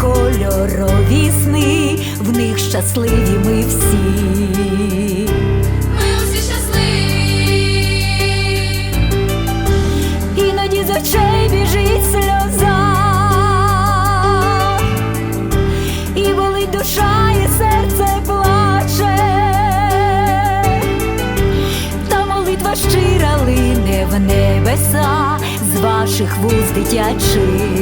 кольорові сни, в них щасливі ми всі. Ми усі щасливі. Іноді з очей біжить сльоза, і болить душа, і серце плаче, та молитва щира лине в небеса з ваших вуст дитячих.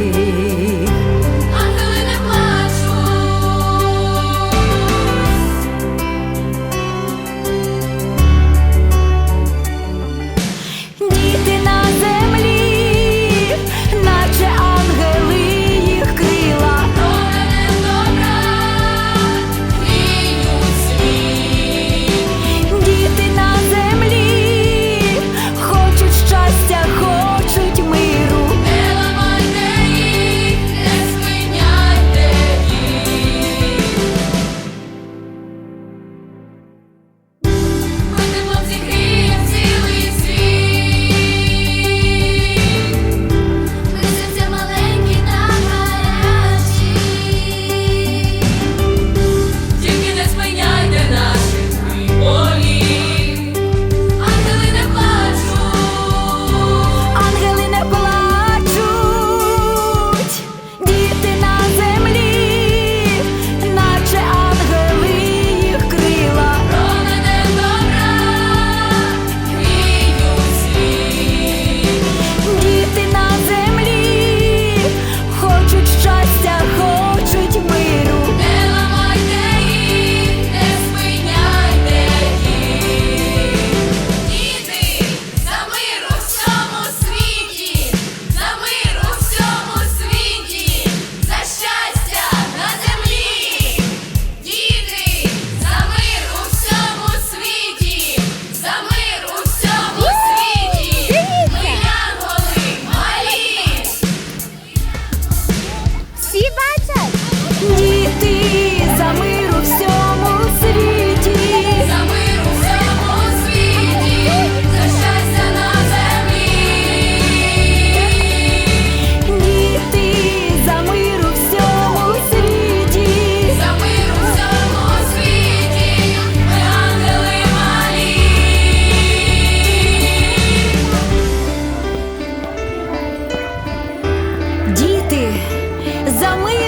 самий.